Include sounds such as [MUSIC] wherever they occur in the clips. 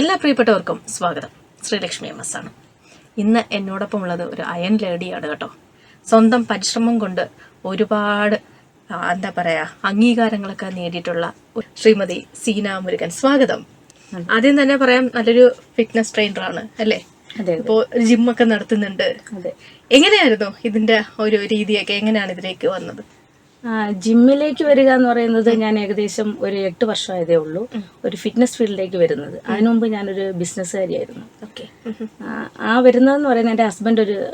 എല്ലാ പ്രിയപ്പെട്ടവർക്കും സ്വാഗതം. ശ്രീലക്ഷ്മി എം എസ് ആണ്. ഇന്ന് എന്നോടൊപ്പം ഉള്ളത് ഒരു അയൺ ലേഡിയാണ് കേട്ടോ. സ്വന്തം പരിശ്രമം കൊണ്ട് ഒരുപാട് എന്താ പറയാ അംഗീകാരങ്ങളൊക്കെ നേടിയിട്ടുള്ള ശ്രീമതി സീന മുരുകൻ. സ്വാഗതം. ആദ്യം തന്നെ പറയാം നല്ലൊരു ഫിറ്റ്നസ് ട്രെയിനറാണ് അല്ലേ? അതെ ഇപ്പോ ജിമ്മൊക്കെ നടത്തുന്നുണ്ട്. അതെ. എങ്ങനെയായിരുന്നു ഇതിന്റെ ഒരു രീതിയൊക്കെ? എങ്ങനെയാണ് ഇതിലേക്ക് വന്നത്? ജിമ്മിലേക്ക് വരിക എന്ന് പറയുന്നത് ഞാൻ ഏകദേശം ഒരു എട്ട് വർഷമായതേ ഉള്ളൂ. ഒരു ഫിറ്റ്നസ് ഫീൽഡിലേക്ക് വരുന്നത്. അതിനു മുമ്പ് ഞാനൊരു ബിസിനസ്സുകാരിയായിരുന്നു. ഓക്കെ. ആ, ആ വരുന്നതെന്ന് പറയുന്നത് എന്റെ ഹസ്ബൻഡ് ഒരു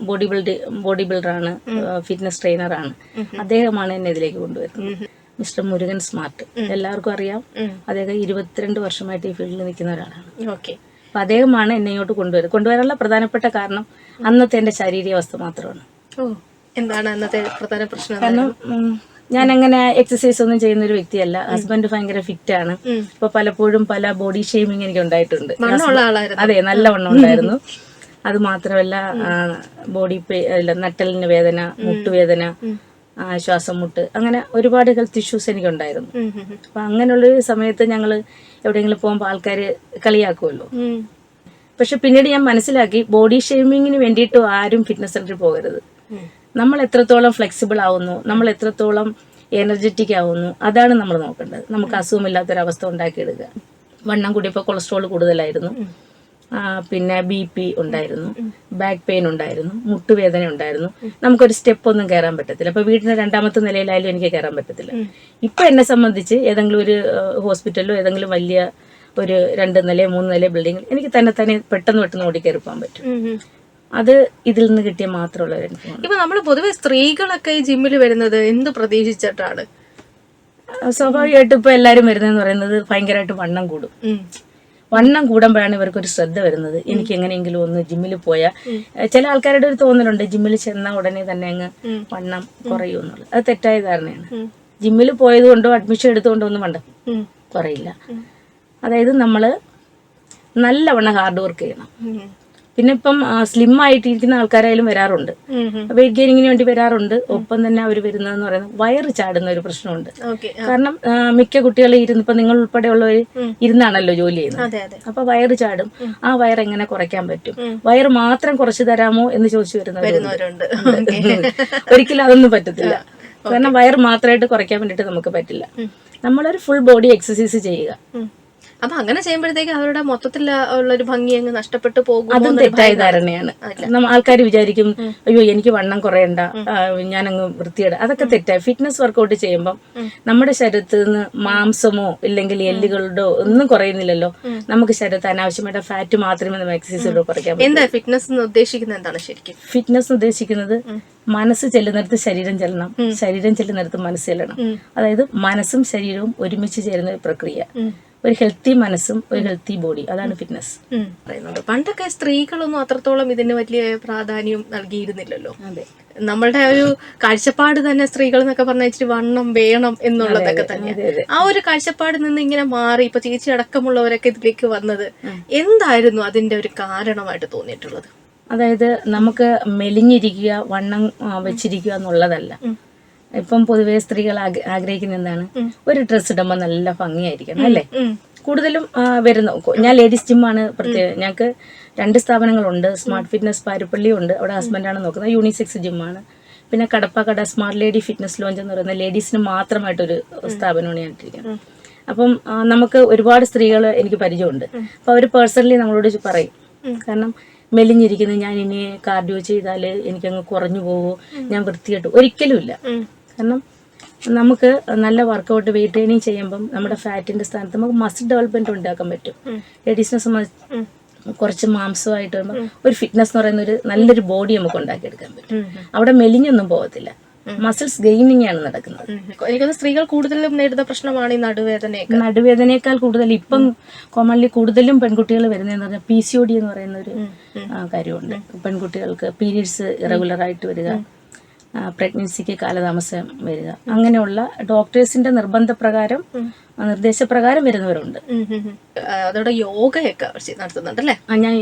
ബോഡി ബിൽഡ് ബോഡി ബിൽഡറാണ് ഫിറ്റ്നസ് ട്രെയിനറാണ്. അദ്ദേഹമാണ് എന്നെ ഇതിലേക്ക് കൊണ്ടുവരുന്നത്. Mister Murugan smart. എല്ലാവർക്കും അറിയാം. അദ്ദേഹം ഇരുപത്തിരണ്ട് വർഷമായിട്ട് ഈ ഫീൽഡിൽ നിൽക്കുന്ന ഒരാളാണ്. ഓക്കെ. അപ്പം അദ്ദേഹമാണ് എന്നെ ഇങ്ങോട്ട് കൊണ്ടുവരുന്നത്. കൊണ്ടുവരാനുള്ള പ്രധാനപ്പെട്ട കാരണം അന്നത്തെ എന്റെ ശാരീരികാവസ്ഥ മാത്രമാണ്. ഓ. എന്താണ് അന്നത്തെ പ്രധാന പ്രശ്നം കാരണം ഞാൻ അങ്ങനെ എക്സസൈസ് ഒന്നും ചെയ്യുന്ന ഒരു വ്യക്തിയല്ല. ഹസ്ബൻഡ് ഭയങ്കര ഫിറ്റ് ആണ്. ഇപ്പൊ പലപ്പോഴും പല ബോഡി ഷെയ്മിങ് എനിക്ക് ഉണ്ടായിട്ടുണ്ട്. അതെ നല്ല വണ്ണം ഉണ്ടായിരുന്നു [LAUGHS] അത് മാത്രമല്ല ബോഡി നട്ടലിന് വേദന മുട്ടുവേദന ശ്വാസം മുട്ട് അങ്ങനെ ഒരുപാട് ഹെൽത്ത് ഇഷ്യൂസ് എനിക്ക് ഉണ്ടായിരുന്നു. അപ്പൊ അങ്ങനെയുള്ള സമയത്ത് ഞങ്ങൾ എവിടെയെങ്കിലും പോകുമ്പോൾ ആൾക്കാർ കളിയാക്കുമല്ലോ. പക്ഷെ പിന്നീട് ഞാൻ മനസ്സിലാക്കി ബോഡി ഷേമിങ്ങിന് വേണ്ടിയിട്ട് ആരും ഫിറ്റ്നസ് സെന്ററിൽ പോകരുത്. നമ്മൾ എത്രത്തോളം ഫ്ലെക്സിബിൾ ആവുന്നു നമ്മൾ എത്രത്തോളം എനർജറ്റിക് ആവുന്നു അതാണ് നമ്മൾ നോക്കേണ്ടത്. നമുക്ക് അസുഖമില്ലാത്തൊരവസ്ഥ ഉണ്ടാക്കിയെടുക്കുക വണ്ണം കൂടിയപ്പോൾ കൊളസ്ട്രോൾ കൂടുതലായിരുന്നു. പിന്നെ ബി പി ഉണ്ടായിരുന്നു. ബാക്ക് പെയിൻ ഉണ്ടായിരുന്നു. മുട്ടുവേദന ഉണ്ടായിരുന്നു. നമുക്കൊരു സ്റ്റെപ്പ് ഒന്നും കയറാൻ പറ്റത്തില്ല. അപ്പൊ വീടിന്റെ രണ്ടാമത്തെ നിലയിലായാലും എനിക്ക് കയറാൻ പറ്റത്തില്ല. ഇപ്പൊ എന്നെ സംബന്ധിച്ച് ഏതെങ്കിലും ഒരു ഹോസ്പിറ്റലിലോ ഏതെങ്കിലും വലിയ ഒരു രണ്ട് നില മൂന്ന് നില ബിൽഡിംഗ് എനിക്ക് തന്നെ തന്നെ പെട്ടെന്ന് പെട്ടെന്ന് ഓടിക്കയറി പോകാൻ പറ്റും. അത് ഇതിൽ നിന്ന് കിട്ടിയ മാത്രമുള്ള ഒരു ഇപ്പൊ നമ്മൾ പൊതുവെ സ്ത്രീകളൊക്കെ ഈ ജിമ്മിൽ വരുന്നത് എന്ത് പ്രതീക്ഷിച്ചിട്ടാണ്? സ്വാഭാവികമായിട്ടും ഇപ്പൊ എല്ലാരും വരുന്നതെന്ന് പറയുന്നത് ഭയങ്കരമായിട്ട് വണ്ണം കൂടും. വണ്ണം കൂടുമ്പോഴാണ് ഇവർക്കൊരു ശ്രദ്ധ വരുന്നത്. എനിക്ക് എങ്ങനെയെങ്കിലും ഒന്ന് ജിമ്മിൽ പോയാൽ ചില ആൾക്കാരുടെ ഒരു തോന്നലുണ്ട് ജിമ്മിൽ ചെന്ന ഉടനെ തന്നെ അങ്ങ് വണ്ണം കുറയൂ എന്നുള്ളത്. അത് തെറ്റായ ധാരണയാണ്. ജിമ്മിൽ പോയത് കൊണ്ടോ അഡ്മിഷൻ എടുത്തുകൊണ്ടോ ഒന്നും വണ്ട. കുറയില്ല. അതായത് നമ്മൾ നല്ലവണ്ണം ഹാർഡ് വർക്ക് ചെയ്യണം. പിന്നെ ഇപ്പം സ്ലിം ആയിട്ടിരിക്കുന്ന ആൾക്കാരായാലും വരാറുണ്ട്. വെയിറ്റ് ഗെയിനിങ്ങിന് വേണ്ടി വരാറുണ്ട്. ഒപ്പം തന്നെ അവർ വരുന്നതെന്ന് പറയുന്നത് വയറ് ചാടുന്ന ഒരു പ്രശ്നമുണ്ട്. കാരണം മിക്ക കുട്ടികൾ ഇരുന്ന് ഇപ്പൊ നിങ്ങൾ ഉൾപ്പെടെയുള്ളവർ ഇരുന്നാണല്ലോ ജോലി ചെയ്യുന്നത്. അപ്പൊ വയറ് ചാടും. ആ വയർ എങ്ങനെ കുറയ്ക്കാൻ പറ്റും? വയർ മാത്രം കുറച്ച് തരാമോ എന്ന് ചോദിച്ചു വരുന്നവരുണ്ട്. [LAUGHS] ഒരിക്കലും അതൊന്നും പറ്റത്തില്ല. കാരണം വയർ മാത്രമായിട്ട് കുറയ്ക്കാൻ വേണ്ടിട്ട് നമുക്ക് പറ്റില്ല. നമ്മളൊരു ഫുൾ ബോഡി എക്സസൈസ് ചെയ്യുക. അപ്പൊ അങ്ങനെ ചെയ്യുമ്പോഴത്തേക്ക് അവരുടെ മൊത്തത്തിൽ ഉള്ള ഒരു ഭംഗി അങ്ങ് നഷ്ടപ്പെട്ടു പോകും അതും തെറ്റായ ധാരണയാണ്. ആൾക്കാർ വിചാരിക്കും അയ്യോ എനിക്ക് വണ്ണം കുറയണ്ട. ഞാനങ്ങ് വൃത്തിയുടെ അതൊക്കെ തെറ്റായി ഫിറ്റ്നസ് വർക്കൗട്ട് ചെയ്യുമ്പം നമ്മുടെ ശരീരത്തിൽ നിന്ന് മാംസമോ ഇല്ലെങ്കിൽ എല്ലുകളുടെ ഒന്നും കുറയുന്നില്ലല്ലോ. നമുക്ക് ശരീരത്തിൽ അനാവശ്യമായിട്ട് ഫാറ്റ് മാത്രമേ നമ്മൾ എക്സസൈസിലൂടെ കുറയ്ക്കാൻ എന്താ ഫിറ്റ്നസ് ഉദ്ദേശിക്കുന്നത് എന്താണ് ശരിക്കും? ഫിറ്റ്നസ് ഉദ്ദേശിക്കുന്നത് മനസ്സ് ചെല്ലുന്നിടത്ത് ശരീരം ചെല്ലണം. ശരീരം ചെല്ലുന്നിടത്ത് മനസ്സ് ചെല്ലണം. അതായത് മനസ്സും ശരീരവും ഒരുമിച്ച് ചേരുന്ന ഒരു പ്രക്രിയ. ഒരു ഹെൽത്തി മനസ്സും ഒരു ഹെൽത്തി ബോഡി അതാണ് ഫിറ്റ്നസ് പറയുന്നത്. പണ്ടൊക്കെ സ്ത്രീകളൊന്നും അത്രത്തോളം ഇതിന് വലിയ പ്രാധാന്യം നൽകിയിരുന്നില്ലല്ലോ. അതെ. നമ്മളുടെ ഒരു കാഴ്ചപ്പാട് തന്നെ സ്ത്രീകൾ എന്നൊക്കെ പറഞ്ഞ ഇച്ചിരി വണ്ണം വേണം എന്നുള്ളതൊക്കെ തന്നെ ആ ഒരു കാഴ്ചപ്പാട് നിന്ന് ഇങ്ങനെ മാറി ഇപ്പൊ ചേച്ചി അടക്കമുള്ളവരൊക്കെ ഇതിലേക്ക് വന്നത് എന്തായിരുന്നു അതിന്റെ ഒരു കാരണമായിട്ട് തോന്നിയിട്ടുള്ളത്? അതായത് നമുക്ക് മെലിഞ്ഞിരിക്കുക വണ്ണം വെച്ചിരിക്കുക എന്നുള്ളതല്ല. ഇപ്പം പൊതുവേ സ്ത്രീകൾ ആഗ്ര- ആഗ്രഹിക്കുന്ന എന്താണ്? ഒരു ഡ്രസ് ഇടുമ്പോൾ നല്ല ഭംഗിയായിരിക്കണം അല്ലേ? കൂടുതലും വരുന്ന ഞാൻ ലേഡീസ് ജിമ്മാണ് പ്രത്യേക ഞങ്ങൾക്ക് രണ്ട് സ്ഥാപനങ്ങളുണ്ട്. സ്മാർട്ട് ഫിറ്റ്നസ് പാരുപ്പള്ളി ഉണ്ട് അവിടെ ഹസ്ബൻഡാണ് നോക്കുന്നത്. യൂണിസെക്സ് ജിമ്മാണ് പിന്നെ Kadappakada smart lady fitness lounge എന്ന് പറയുന്ന ലേഡീസിന് മാത്രമായിട്ടൊരു സ്ഥാപനമാണ് ഞാൻ ഇട്ടിരിക്കുന്നത്. അപ്പം നമുക്ക് ഒരുപാട് സ്ത്രീകൾ എനിക്ക് പരിചയമുണ്ട്. അപ്പോൾ അവർ പേഴ്സണലി നമ്മളോട് പറയും. കാരണം മെലിഞ്ഞിരിക്കുന്നത് ഞാൻ ഇനി കാർഡിയോ ചെയ്താൽ എനിക്കങ്ങ് കുറഞ്ഞു പോവോ? ഞാൻ വൃത്തിയായിട്ട് ഒരിക്കലും ഇല്ല. കാരണം നമുക്ക് നല്ല വർക്കൗട്ട് വെയിറ്റ് ട്രെയിനിങ് ചെയ്യുമ്പം നമ്മുടെ ഫാറ്റിന്റെ സ്ഥാനത്ത് നമുക്ക് മസിൽ ഡെവലപ്മെന്റ് ഉണ്ടാക്കാൻ പറ്റും. ലേഡീസിനെ സംബന്ധിച്ച് കുറച്ച് മാംസമായിട്ട് വരുമ്പോൾ ഒരു ഫിറ്റ്നസ് എന്ന് പറയുന്ന ഒരു നല്ലൊരു ബോഡി നമുക്ക് ഉണ്ടാക്കിയെടുക്കാൻ പറ്റും. അവിടെ മെലിഞ്ഞൊന്നും പോകത്തില്ല. മസിൽസ് ഗെയിനിങ് ആണ് നടക്കുന്നത്. എനിക്കൊന്ന് സ്ത്രീകൾ കൂടുതലും നേരിടുന്ന പ്രശ്നമാണ് ഈ നടുവേദന നടുവേദനയേക്കാൾ കൂടുതൽ ഇപ്പം കോമൺലി കൂടുതലും പെൺകുട്ടികൾ വരുന്നതെന്ന് പറഞ്ഞാൽ പി സി ഒ ഡി എന്ന് പറയുന്ന ഒരു കാര്യമുണ്ട്. പെൺകുട്ടികൾക്ക് പീരീഡ്സ് ഇറഗുലർ ആയിട്ട് വരിക. പ്രഗ്നൻസിക്ക് കാലതാമസം വരിക. അങ്ങനെയുള്ള ഡോക്ടേഴ്സിന്റെ നിർബന്ധപ്രകാരം നിർദ്ദേശപ്രകാരം വരുന്നവരുണ്ട്. അതോടെ യോഗയൊക്കെ നടത്തുന്നുണ്ടല്ലേ? നടത്തുന്നുണ്ട് ഞാൻ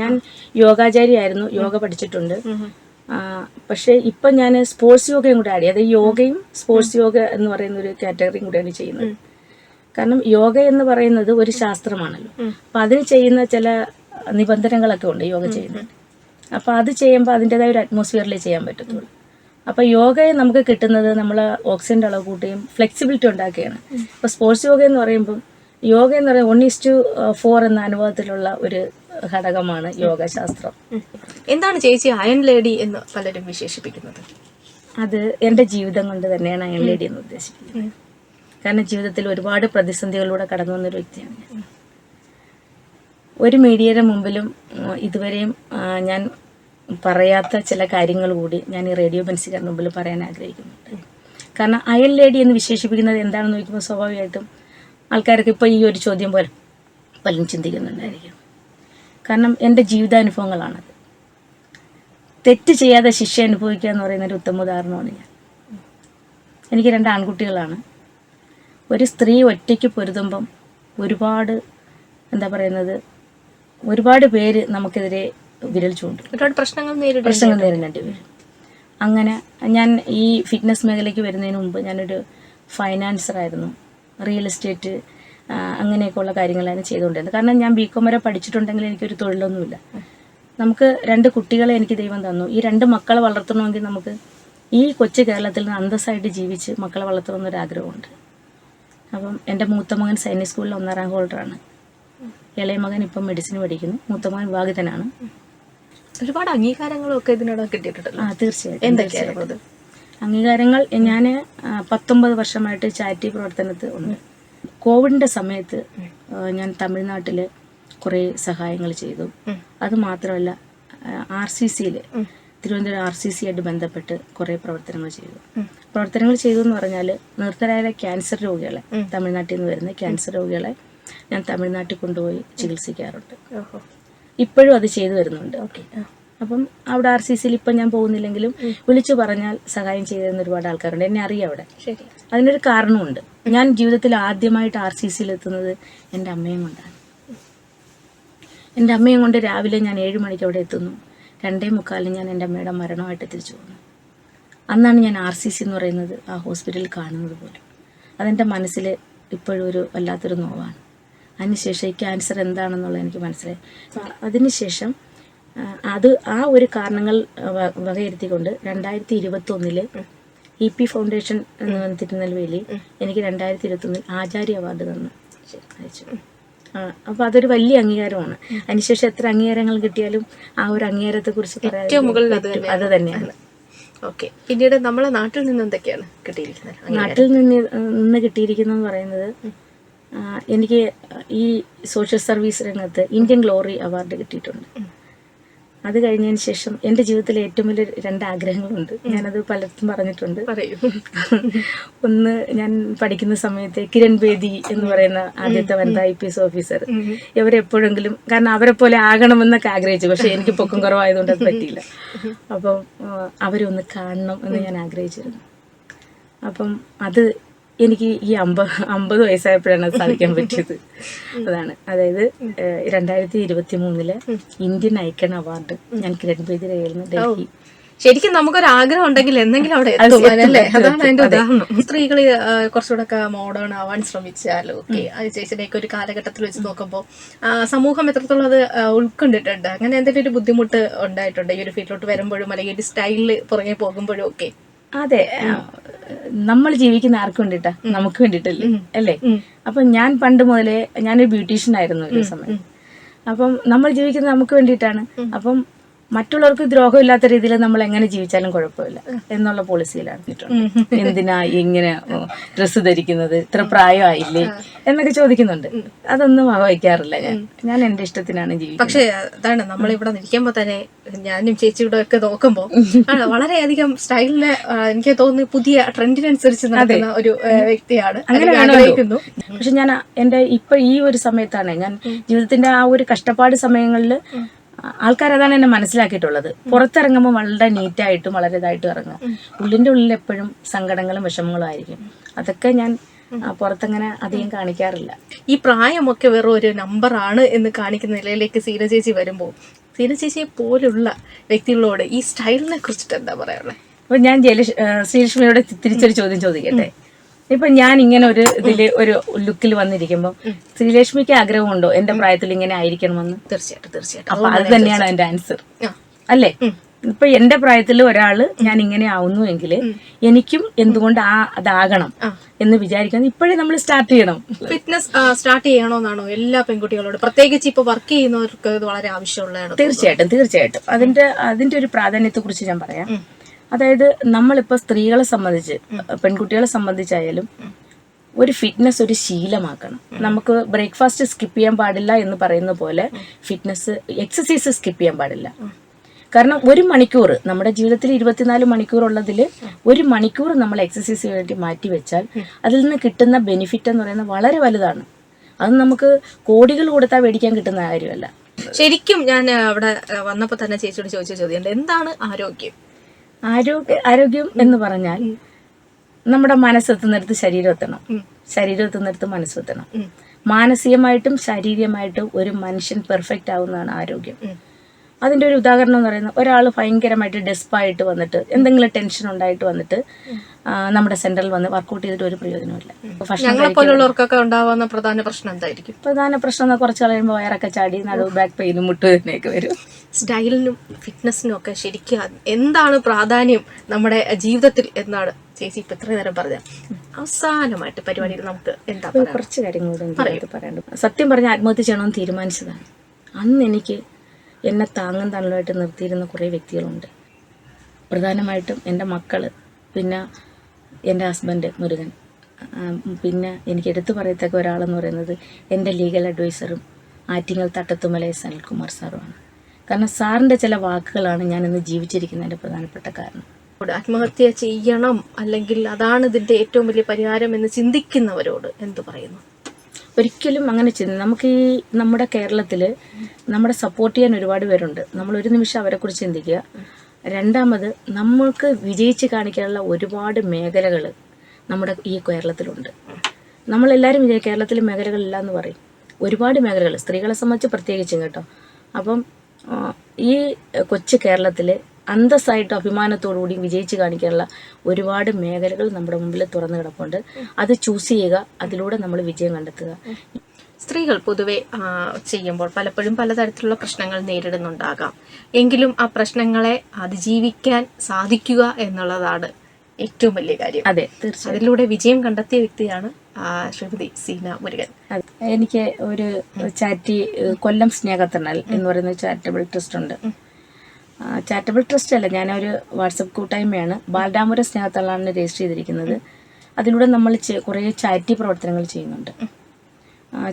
ഞാൻ യോഗാചാരിയായിരുന്നു യോഗ പഠിച്ചിട്ടുണ്ട്. പക്ഷേ ഇപ്പൊ ഞാൻ സ്പോർട്സ് യോഗയും കൂടെ ആടി അതായത് യോഗയും സ്പോർട്സ് യോഗ എന്ന് പറയുന്ന ഒരു കാറ്റഗറിയും കൂടെയാണ് ചെയ്യുന്നത്. കാരണം യോഗ എന്ന് പറയുന്നത് ഒരു ശാസ്ത്രമാണല്ലോ. അപ്പൊ അതിന് ചെയ്യുന്ന ചില നിബന്ധനകളൊക്കെ ഉണ്ട് യോഗ ചെയ്യുന്നത്. അപ്പൊ അത് ചെയ്യുമ്പോൾ അതിന്റെതായ ഒരു അറ്റ്മോസ്ഫിയറിലേ ചെയ്യാൻ പറ്റത്തുള്ളൂ. അപ്പോൾ യോഗയെ നമുക്ക് കിട്ടുന്നത് നമ്മൾ ഓക്സിജന്റെ അളവ് കൂട്ടുകയും ഫ്ലെക്സിബിലിറ്റി ഉണ്ടാക്കുകയാണ്. അപ്പോൾ സ്പോർട്സ് യോഗ എന്ന് പറയുമ്പോൾ യോഗ എന്ന് പറയുന്നത് വൺ ടു ഫോർ എന്ന അനുഭവത്തിലുള്ള ഒരു ഘടകമാണ് യോഗശാസ്ത്രം. എന്താണ് ചേച്ചി അയൺ ലേഡി എന്ന് പലരും വിശേഷിപ്പിക്കുന്നത്? അത് എന്റെ ജീവിതം കൊണ്ട് തന്നെയാണ് അയൺ ലേഡി എന്ന് ഉദ്ദേശിക്കുന്നത്. കാരണം ജീവിതത്തിൽ ഒരുപാട് പ്രതിസന്ധികളിലൂടെ കടന്നു വന്നൊരു വ്യക്തിയാണ് ഞാൻ. ഒരു മീഡിയയുടെ മുമ്പിലും ഇതുവരെയും ഞാൻ പറയാത്ത ചില കാര്യങ്ങൾ കൂടി ഞാൻ ഈ റേഡിയോ ബൻസിക്കാരുടെ മുമ്പിൽ പറയാൻ ആഗ്രഹിക്കുന്നുണ്ട്. കാരണം അയൽ ലേഡി എന്ന് വിശേഷിപ്പിക്കുന്നത് എന്താണെന്ന് ചോദിക്കുമ്പോൾ സ്വാഭാവികമായിട്ടും ആൾക്കാർക്ക് ഇപ്പോൾ ഈ ഒരു ചോദ്യം പോലെ പലരും ചിന്തിക്കുന്നുണ്ടായിരിക്കും. കാരണം എന്റെ ജീവിതാനുഭവങ്ങളാണത്. തെറ്റ് ചെയ്യാതെ ശിക്ഷ അനുഭവിക്കുക എന്ന് പറയുന്ന ഒരു ഉത്തമ ഉദാഹരണമാണ് ഞാൻ. എനിക്ക് രണ്ട് ആൺകുട്ടികളാണ്. ഒരു സ്ത്രീ ഒറ്റയ്ക്ക് പൊരുതുമ്പം ഒരുപാട് എന്താ പറയുന്നത്? ഒരുപാട് പേര് നമുക്കെതിരെ വിരൽ ചൂണ്ടും. ഒരുപാട് പ്രശ്നങ്ങൾ പ്രശ്നങ്ങൾ നേരിടേണ്ടി വരും. അങ്ങനെ ഞാൻ ഈ ഫിറ്റ്നസ് മേഖലയ്ക്ക് വരുന്നതിന് മുമ്പ് ഞാനൊരു ഫൈനാൻസറായിരുന്നു റിയൽ എസ്റ്റേറ്റ് അങ്ങനെയൊക്കെയുള്ള കാര്യങ്ങളാണ് ചെയ്തുകൊണ്ടിരുന്നത്. കാരണം ഞാൻ ബി കോം വരെ പഠിച്ചിട്ടുണ്ടെങ്കിൽ എനിക്കൊരു തൊഴിലൊന്നുമില്ല. നമുക്ക് രണ്ട് കുട്ടികളെ എനിക്ക് ദൈവം തന്നു. ഈ രണ്ട് മക്കളെ വളർത്തണമെങ്കിൽ നമുക്ക് ഈ കൊച്ചു കേരളത്തിൽ നിന്ന് അന്തസ്സായിട്ട് ജീവിച്ച് മക്കളെ വളർത്തണമെന്നൊരു ആഗ്രഹമുണ്ട്. അപ്പം എന്റെ മൂത്ത മകൻ സൈനിക് സ്കൂളിൽ ഒന്നാം റാങ്ക് ഹോൾഡറാണ്. ഇളയ മകൻ ഇപ്പം മെഡിസിൻ പഠിക്കുന്നു. മൂത്ത മകൻ വിവാഹിതനാണ്. ഒരുപാട് അംഗീകാരങ്ങളും ഒക്കെ ഇതിനോടൊക്കെ കിട്ടിയിട്ടുണ്ടല്ലോ. ആ തീർച്ചയായിട്ടും എന്തൊക്കെയായിരുന്നു അത് അംഗീകാരങ്ങൾ ഞാൻ പത്തൊമ്പത് വർഷമായിട്ട് ചാരിറ്റി പ്രവർത്തനത്തിൽ ഉണ്ട്. കോവിഡിന്റെ സമയത്ത് ഞാൻ തമിഴ്നാട്ടിൽ കുറേ സഹായങ്ങൾ ചെയ്തു. അത് മാത്രമല്ല ആർ സി സിയിൽ തിരുവനന്തപുരം ആർ സി സി ആയിട്ട് ബന്ധപ്പെട്ട് കുറേ പ്രവർത്തനങ്ങൾ ചെയ്തു. പ്രവർത്തനങ്ങൾ ചെയ്തു എന്ന് പറഞ്ഞാൽ നിർത്തലായ ക്യാൻസർ രോഗികളെ തമിഴ്നാട്ടിൽ നിന്ന് വരുന്ന ക്യാൻസർ രോഗികളെ ഞാൻ തമിഴ്നാട്ടിൽ കൊണ്ടുപോയി ചികിത്സിക്കാറുണ്ട്. ഇപ്പോഴും അത് ചെയ്തു വരുന്നുണ്ട് ഓക്കെ അപ്പം അവിടെ ആർ സി സിയിൽ ഇപ്പം ഞാൻ പോകുന്നില്ലെങ്കിലും വിളിച്ചു പറഞ്ഞാൽ സഹായം ചെയ്തു തരുന്ന ഒരുപാട് ആൾക്കാരുണ്ട്. എന്നെ അറിയാം അവിടെ. ശരി. അതിനൊരു കാരണമുണ്ട്. ഞാൻ ജീവിതത്തിൽ ആദ്യമായിട്ട് ആർ സി സിയിൽ എത്തുന്നത് എന്റെ അമ്മയും കൊണ്ടാണ്. എന്റെ അമ്മയും കൊണ്ട് രാവിലെ ഞാൻ ഏഴ് മണിക്ക് അവിടെ എത്തുന്നു. രണ്ടേ മുക്കാലിന് ഞാൻ എന്റെ അമ്മയുടെ മരണമായിട്ട് തിരിച്ചു പോകുന്നു അന്നാണ് ഞാൻ ആർ സി സി എന്ന് പറയുന്നത് ആ ഹോസ്പിറ്റലിൽ കാണുന്നത് പോലും. അതെന്റെ മനസ്സിൽ ഇപ്പോഴും ഒരു വല്ലാത്തൊരു നോവാണ്. അതിനുശേഷം ഈ ക്യാൻസർ എന്താണെന്നുള്ളത് എനിക്ക് മനസ്സിലായി. അതിനുശേഷം അത് ആ ഒരു കാരണങ്ങൾ വകയിരുത്തിക്കൊണ്ട് രണ്ടായിരത്തി ഇരുപത്തി ഒന്നിൽ ഇ പി ഫൗണ്ടേഷൻ തിരുനെൽവേലി എനിക്ക് രണ്ടായിരത്തി ഇരുപത്തി ഒന്നിൽ ആചാര്യ അവാർഡ് തന്നു. അയച്ചു. അപ്പൊ അപ്പോൾ അതൊരു വലിയ അംഗീകാരമാണ്. അതിനുശേഷം എത്ര അംഗീകാരങ്ങൾ കിട്ടിയാലും ആ ഒരു അംഗീകാരത്തെ കുറിച്ച് ഏറ്റവും മുകളിൽ അത് തന്നെയാണ്. ഓക്കെ. പിന്നീട് നമ്മളെ നാട്ടിൽ നിന്ന് എന്തൊക്കെയാണ് കിട്ടിയിരിക്കുന്നത്? നാട്ടിൽ നിന്ന് നിന്ന് കിട്ടിയിരിക്കുന്നതെന്ന് പറയുന്നത് എനിക്ക് ഈ സോഷ്യൽ സർവീസ് രംഗത്ത് ഇന്ത്യൻ ഗ്ലോറി അവാർഡ് കിട്ടിയിട്ടുണ്ട്. അത് കഴിഞ്ഞതിന് ശേഷം എന്റെ ജീവിതത്തിലെ ഏറ്റവും വലിയ രണ്ട് ആഗ്രഹങ്ങളുണ്ട്. ഞാനത് പലർക്കും പറഞ്ഞിട്ടുണ്ട്. ഒന്ന് ഞാൻ പഠിക്കുന്ന സമയത്ത് കിരൺ ബേദി എന്ന് പറയുന്ന ആദ്യത്തെ വനിതാ ഐ പി എസ് ഓഫീസർ ഇവരെപ്പോഴെങ്കിലും കാരണം അവരെ പോലെ ആകണമെന്നൊക്കെ ആഗ്രഹിച്ചു. പക്ഷെ എനിക്ക് പൊക്കം കുറവായതുകൊണ്ട് അത് പറ്റിയില്ല. അപ്പം അവരൊന്ന് കാണണം എന്ന് ഞാൻ ആഗ്രഹിച്ചിരുന്നു. അപ്പം അത് എനിക്ക് ഈ അമ്പത് അമ്പത് വയസ്സായപ്പോഴാണ് അത് സാധിക്കാൻ പറ്റിയത്. അതാണ്. അതായത് രണ്ടായിരത്തി ഇരുപത്തി മൂന്നിൽ ഇന്ത്യൻ ഐക്കൺ അവാർഡ് ഞാൻ കിരൺ ബേദി കയ്യിൽ ഡൽഹി. ശരിക്കും നമുക്കൊരു ആഗ്രഹം ഉണ്ടെങ്കിൽ എന്തെങ്കിലും അവിടെ അതാണ് അതിന്റെ ഉദാഹരണം. സ്ത്രീകൾ കുറച്ചുകൂടെ ഒക്കെ മോഡേൺ ആവാൻ ശ്രമിച്ചാലോ ഓക്കെ അത് ചേച്ചിയുടെയൊക്കെ ഒരു കാലഘട്ടത്തിൽ വെച്ച് നോക്കുമ്പോൾ സമൂഹം എത്രത്തോളം അത് ഉൾക്കൊണ്ടിട്ടുണ്ട് അങ്ങനെ എന്തെങ്കിലും ഒരു ബുദ്ധിമുട്ട് ഉണ്ടായിട്ടുണ്ട്? ഈ ഒരു ഫീൽഡിലോട്ട് വരുമ്പോഴും അല്ലെങ്കിൽ ഒരു സ്റ്റൈലിൽ പുറകെ പോകുമ്പോഴും ഒക്കെ? അതെ. നമ്മൾ ജീവിക്കുന്ന ആർക്ക് വേണ്ടിട്ടാ നമുക്ക് വേണ്ടിട്ടല്ലേ അല്ലേ? അപ്പൊ ഞാൻ പണ്ട് മുതലേ ഞാനൊരു ബ്യൂട്ടീഷ്യൻ ആയിരുന്നു ഒരു സമയം. അപ്പം നമ്മൾ ജീവിക്കുന്നത് നമുക്ക് വേണ്ടിയിട്ടാണ്. അപ്പം മറ്റുള്ളവർക്ക് ദ്രോഹമില്ലാത്ത രീതിയിൽ നമ്മൾ എങ്ങനെ ജീവിച്ചാലും കുഴപ്പമില്ല എന്നുള്ള പോളിസിയിലാണ് എന്തിനാ ഇങ്ങനെ ഡ്രസ്സ് ധരിക്കുന്നത്? ഇത്ര പ്രായമായില്ലേ? എന്നൊക്കെ ചോദിക്കുന്നുണ്ട്. അതൊന്നും വഹിക്കാറില്ല ഞാൻ. ഞാൻ എന്റെ ഇഷ്ടത്തിനാണ് ജീവിക്കുന്നത്. പക്ഷേ അതാണ് നമ്മൾ ഇവിടെ നിൽക്കുമ്പോൾ തന്നെ ഞാനും ചേച്ചിയുടെ ഒക്കെ നോക്കുമ്പോൾ ആണ് വളരെയധികം സ്റ്റൈലിന് എനിക്ക് തോന്നുന്നു പുതിയ ട്രെൻഡിനനുസരിച്ച് നടക്കുന്ന ഒരു വ്യക്തിയാണ്. അങ്ങനെ. ആഗ്രഹിക്കുന്നു. പക്ഷെ ഞാൻ എന്റെ ഇപ്പൊ ഈ ഒരു സമയത്താണ് ഞാൻ ജീവിതത്തിന്റെ ആ ഒരു കഷ്ടപ്പാട് സമയങ്ങളിൽ ആൾക്കാർ അതാണ് എന്നെ മനസ്സിലാക്കിയിട്ടുള്ളത്. പുറത്തിറങ്ങുമ്പോൾ വളരെ നീറ്റായിട്ടും വളരെ ഇതായിട്ടും ഇറങ്ങും. ഉള്ളിന്റെ ഉള്ളിൽ എപ്പോഴും സങ്കടങ്ങളും വിഷമങ്ങളും ആയിരിക്കും. അതൊക്കെ ഞാൻ പുറത്തങ്ങനെ അധികം കാണിക്കാറില്ല. ഈ പ്രായമൊക്കെ വെറും ഒരു നമ്പറാണ് എന്ന് കാണിക്കുന്ന നിലയിലേക്ക് സീന ചേച്ചി വരുമ്പോൾ സീന ചേച്ചിയെ പോലുള്ള വ്യക്തികളോട് ഈ സ്റ്റൈലിനെ കുറിച്ചിട്ട് എന്താ പറയാനുള്ളത് അപ്പോൾ ഞാൻ ജയലക്ഷ് ശ്രീലക്ഷ്മിയോട് തിരിച്ചൊരു ചോദ്യം ചോദിക്കട്ടെ? ഇപ്പൊ ഞാൻ ഇങ്ങനെ ഒരു ഇതിൽ ഒരു ലുക്കിൽ വന്നിരിക്കുമ്പോൾ ശ്രീലക്ഷ്മിക്ക് ആഗ്രഹമുണ്ടോ? എന്റെ പ്രായത്തിൽ ഇങ്ങനെ ആയിരിക്കണമെന്ന്? തീർച്ചയായിട്ടും തീർച്ചയായിട്ടും. അപ്പൊ അത് തന്നെയാണ് എന്റെ ആൻസർ അല്ലേ? ഇപ്പൊ എന്റെ പ്രായത്തിൽ ഒരാൾ ഞാൻ ഇങ്ങനെ ആവുന്നു എങ്കിൽ എനിക്കും എന്തുകൊണ്ട് ആ അതാകണം എന്ന് വിചാരിക്കുന്നത് ഇപ്പോഴേ നമ്മൾ സ്റ്റാർട്ട് ചെയ്യണം. ഫിറ്റ്നസ് സ്റ്റാർട്ട് ചെയ്യണമെന്നാണോ എല്ലാ പെൺകുട്ടികളോട്? പ്രത്യേകിച്ച് ഇപ്പൊ വർക്ക് ചെയ്യുന്നവർക്ക് ഇത് വളരെ ആവശ്യമുള്ളതാണ്. തീർച്ചയായിട്ടും തീർച്ചയായിട്ടും. അതിന്റെ അതിന്റെ ഒരു പ്രാധാന്യത്തെ കുറിച്ച് ഞാൻ പറയാം. അതായത് നമ്മളിപ്പോ സ്ത്രീകളെ സംബന്ധിച്ച് പെൺകുട്ടികളെ സംബന്ധിച്ചായാലും ഒരു ഫിറ്റ്നസ് ഒരു ശീലമാക്കണം. നമുക്ക് ബ്രേക്ക്ഫാസ്റ്റ് സ്കിപ്പ് ചെയ്യാൻ പാടില്ല എന്ന് പറയുന്ന പോലെ ഫിറ്റ്നസ് എക്സസൈസ് സ്കിപ്പ് ചെയ്യാൻ പാടില്ല. കാരണം ഒരു മണിക്കൂർ നമ്മുടെ ജീവിതത്തിൽ ഇരുപത്തിനാല് മണിക്കൂർ ഉള്ളതിൽ ഒരു മണിക്കൂർ നമ്മൾ എക്സസൈസിന് വേണ്ടി മാറ്റി വെച്ചാൽ അതിൽ നിന്ന് കിട്ടുന്ന ബെനിഫിറ്റ് എന്ന് പറയുന്നത് വളരെ വലുതാണ്. അത് നമുക്ക് കോടികൾ കൊടുത്താൽ മേടിക്കാൻ കിട്ടുന്ന കാര്യമല്ല. ശരിക്കും ഞാൻ അവിടെ വന്നപ്പോൾ തന്നെ ചേച്ചിയോട് ചോദിച്ച ചോദ്യം എന്താണ് ആരോഗ്യം? ആരോഗ്യ ആരോഗ്യം എന്ന് പറഞ്ഞാൽ നമ്മുടെ മനസ്സെത്തുന്നിടത്ത് ശരീരം എത്തണം ശരീരം എത്തുന്നിടത്ത് മനസ്സെത്തണം. മാനസികമായിട്ടും ശാരീരികമായിട്ടും ഒരു മനുഷ്യൻ പെർഫെക്റ്റ് ആവുന്നതാണ് ആരോഗ്യം. അതിന്റെ ഒരു ഉദാഹരണം എന്ന് പറയുന്നത് ഒരാൾ ഭയങ്കരമായിട്ട് ഡെസ്പായിട്ട് വന്നിട്ട് എന്തെങ്കിലും ടെൻഷൻ ഉണ്ടായിട്ട് വന്നിട്ട് നമ്മുടെ സെന്ററിൽ വന്ന് വർക്കൗട്ട് ചെയ്തിട്ട് ഒരു പ്രയോജനമില്ല ഞങ്ങളെ പോലുള്ളവർക്കൊക്കെ ഉണ്ടാവുന്ന പ്രധാന പ്രശ്നം എന്തായിരിക്കും? പ്രധാന പ്രശ്നം എന്ന് കുറച്ച് കഴിയുമ്പോൾ വയറൊക്കെ ചാടി നടുവ് ബാക്ക് പെയിനും തന്നെയൊക്കെ വരും. സ്റ്റൈലിനും ഫിറ്റ്നസിനും ഒക്കെ ശരിക്കും എന്താണ് പ്രാധാന്യം നമ്മുടെ ജീവിതത്തിൽ എന്നാണ് ചേച്ചി ഇപ്പൊ ഇത്ര നേരം പറഞ്ഞ അവസാനമായിട്ട് പരിപാടിയിൽ നമുക്ക് എന്താ കുറച്ച് കാര്യങ്ങളോട് എനിക്ക് പറയാനുണ്ട്. സത്യം പറഞ്ഞ ആത്മഹത്യ ചെയ്യണമെന്ന് തീരുമാനിച്ചതാണ്. അന്ന് എനിക്ക് എന്നെ താങ്ങും തണലുമായിട്ട് നിർത്തിയിരുന്ന കുറേ വ്യക്തികളുണ്ട്. പ്രധാനമായിട്ടും എന്റെ മക്കൾ പിന്നെ എന്റെ ഹസ്ബൻഡ് മുരുകൻ. പിന്നെ എനിക്ക് എടുത്തു പറയത്തക്ക ഒരാളെന്ന് പറയുന്നത് എന്റെ ലീഗൽ അഡ്വൈസറും ആറ്റിങ്ങൽ തട്ടത്തുമല സനിൽകുമാർ സാറുമാണ്. കാരണം സാറിന്റെ ചില വാക്കുകളാണ് ഞാൻ ഇന്ന് ജീവിച്ചിരിക്കുന്നതിന്റെ പ്രധാനപ്പെട്ട കാരണം. ആത്മഹത്യ ചെയ്യണം അല്ലെങ്കിൽ അതാണ് ഇതിന്റെ ഏറ്റവും വലിയ പരിഹാരം എന്ന് ചിന്തിക്കുന്നവരോട് എന്തു പറയുന്നു? ഒരിക്കലും അങ്ങനെ ചിന്ത നമുക്ക് ഈ നമ്മുടെ കേരളത്തിൽ നമ്മുടെ സപ്പോർട്ട് ചെയ്യാൻ ഒരുപാട് പേരുണ്ട്. നമ്മൾ ഒരു നിമിഷം അവരെ കുറിച്ച് ചിന്തിക്കുക. രണ്ടാമത് നമ്മൾക്ക് വിജയിച്ച് കാണിക്കാനുള്ള ഒരുപാട് മേഖലകൾ നമ്മുടെ ഈ കേരളത്തിലുണ്ട്. നമ്മളെല്ലാവരും വിജയ കേരളത്തിൽ മേഖലകളില്ല എന്ന് പറയും. ഒരുപാട് മേഖലകൾ സ്ത്രീകളെ സംബന്ധിച്ച് പ്രത്യേകിച്ചും കേട്ടോ. അപ്പം ഈ കൊച്ചു കേരളത്തിൽ അന്തസ്സായിട്ട് അഭിമാനത്തോടു കൂടി വിജയിച്ച് കാണിക്കാനുള്ള ഒരുപാട് മേഖലകൾ നമ്മുടെ മുമ്പിൽ തുറന്നു കിടപ്പുണ്ട്. അത് ചൂസ് ചെയ്യുക അതിലൂടെ നമ്മൾ വിജയം കണ്ടെത്തുക. സ്ത്രീകൾ പൊതുവെ ചെയ്യുമ്പോൾ പലപ്പോഴും പലതരത്തിലുള്ള പ്രശ്നങ്ങൾ നേരിടുന്നുണ്ടാകാം. എങ്കിലും ആ പ്രശ്നങ്ങളെ അതിജീവിക്കാൻ സാധിക്കുക എന്നുള്ളതാണ് ഏറ്റവും വലിയ കാര്യം. അതെ തീർച്ചയായും. അതിലൂടെ വിജയം കണ്ടെത്തിയ വ്യക്തിയാണ് ശ്രീമതി സീന മുരുകൻ. എനിക്ക് ഒരു ചാറ്റി കൊല്ലം സ്നേഹത്തണൽ എന്ന് പറയുന്ന ചാരിറ്റബിൾ ട്രസ്റ്റ് ഉണ്ട്. ചാരിറ്റബിൾ ട്രസ്റ്റ് അല്ല ഞാനൊരു വാട്സപ്പ് കൂട്ടായ്മയാണ്. ബാലരാമപുര സ്നേഹത്തള്ളാണ് രജിസ്റ്റർ ചെയ്തിരിക്കുന്നത്. അതിലൂടെ നമ്മൾ കുറേ ചാരിറ്റി പ്രവർത്തനങ്ങൾ ചെയ്യുന്നുണ്ട്.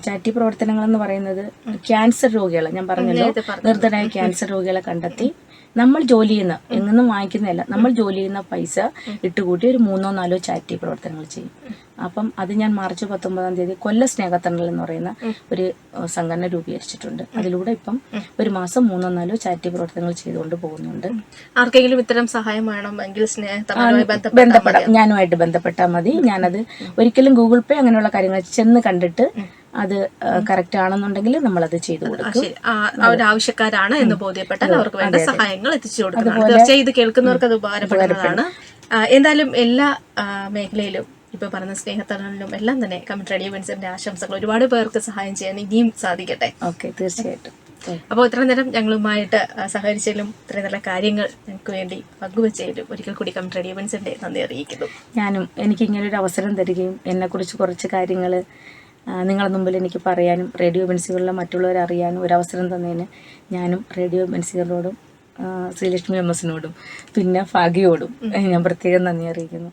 ചാരിറ്റി പ്രവർത്തനങ്ങൾ എന്ന് പറയുന്നത് ക്യാൻസർ രോഗികളെ ഞാൻ പറഞ്ഞല്ലോ. നിർദ്ധനായ ക്യാൻസർ രോഗികളെ കണ്ടെത്തി. നമ്മൾ ജോലി ചെയ്യുന്ന എങ്ങൊന്നും വാങ്ങിക്കുന്നതല്ല നമ്മൾ ജോലി ചെയ്യുന്ന പൈസ ഇട്ടുകൂട്ടി ഒരു മൂന്നോ നാലോ ചാരിറ്റി പ്രവർത്തനങ്ങൾ ചെയ്യും. അപ്പം അത് ഞാൻ മാർച്ച് പത്തൊമ്പതാം തീയതി കൊല്ല സ്നേഹത്തണ്ണൽ എന്ന് പറയുന്ന ഒരു സംഘടന രൂപീകരിച്ചിട്ടുണ്ട്. അതിലൂടെ ഇപ്പം ഒരു മാസം മൂന്നോ നാലോ ചാരിറ്റി പ്രവർത്തനങ്ങൾ ചെയ്തുകൊണ്ട് പോകുന്നുണ്ട്. ആർക്കെങ്കിലും ഇത്തരം സഹായം വേണമെങ്കിൽ ബന്ധപ്പെടാം. ഞാനുമായിട്ട് ബന്ധപ്പെട്ടാൽ മതി. ഞാനത് ഒരിക്കലും ഗൂഗിൾ പേ അങ്ങനെയുള്ള കാര്യങ്ങൾ ചെന്ന് കണ്ടിട്ട് അത് കറക്റ്റ് ആണെന്നുണ്ടെങ്കിൽ നമ്മൾ അത് ചെയ്തു കൊടുക്കും ആവശ്യക്കാരാണ് എന്ന് ബോധ്യപ്പെട്ടാൽ അവർക്ക് വേണ്ട സഹായങ്ങൾ എത്തിച്ചു കൊടുക്കും തീർച്ചയായും ഇത് കേൾക്കുന്നവർക്ക് അത് ഉപകാരപ്പെടുന്നതാണ്. എന്തായാലും എല്ലാ മേഖലയിലും ഇപ്പൊ പറഞ്ഞ സ്നേഹത്തണലിലും എല്ലാം തന്നെ കമ്മിറ്റി റേഡിയോ വെൻസിന്റെ ആശംസകൾ ഒരുപാട് പേർക്ക് സഹായം ചെയ്യാൻ ഇനിയും സാധിക്കട്ടെ. ഓക്കെ തീർച്ചയായിട്ടും. അപ്പോൾ ഇത്ര നേരം ഞങ്ങളുമായിട്ട് സഹകരിച്ചതിലും ഇത്രയും നല്ല കാര്യങ്ങൾ ഞങ്ങൾക്ക് വേണ്ടി പങ്കുവച്ചതിലും ഒരിക്കൽ കൂടി കമ്മിറ്റി റേഡിയോ വെൻസിന്റെ നന്ദി അറിയിക്കുന്നു. ഞാനും എനിക്ക് ഇങ്ങനെ ഒരു അവസരം തരികയും എന്നെക്കുറിച്ച് കുറച്ച് കാര്യങ്ങൾ നിങ്ങളുടെ മുമ്പിൽ എനിക്ക് പറയാനും റേഡിയോ ബെൻസികളിലെ മറ്റുള്ളവരെ അറിയാനും ഒരു അവസരം തന്നതിന് ഞാനും റേഡിയോ ബെൻസികളോടും ശ്രീലക്ഷ്മി എം എസിനോടും പിന്നെ ഭാഗ്യയോടും ഞാൻ പ്രത്യേകം നന്ദി അറിയിക്കുന്നു.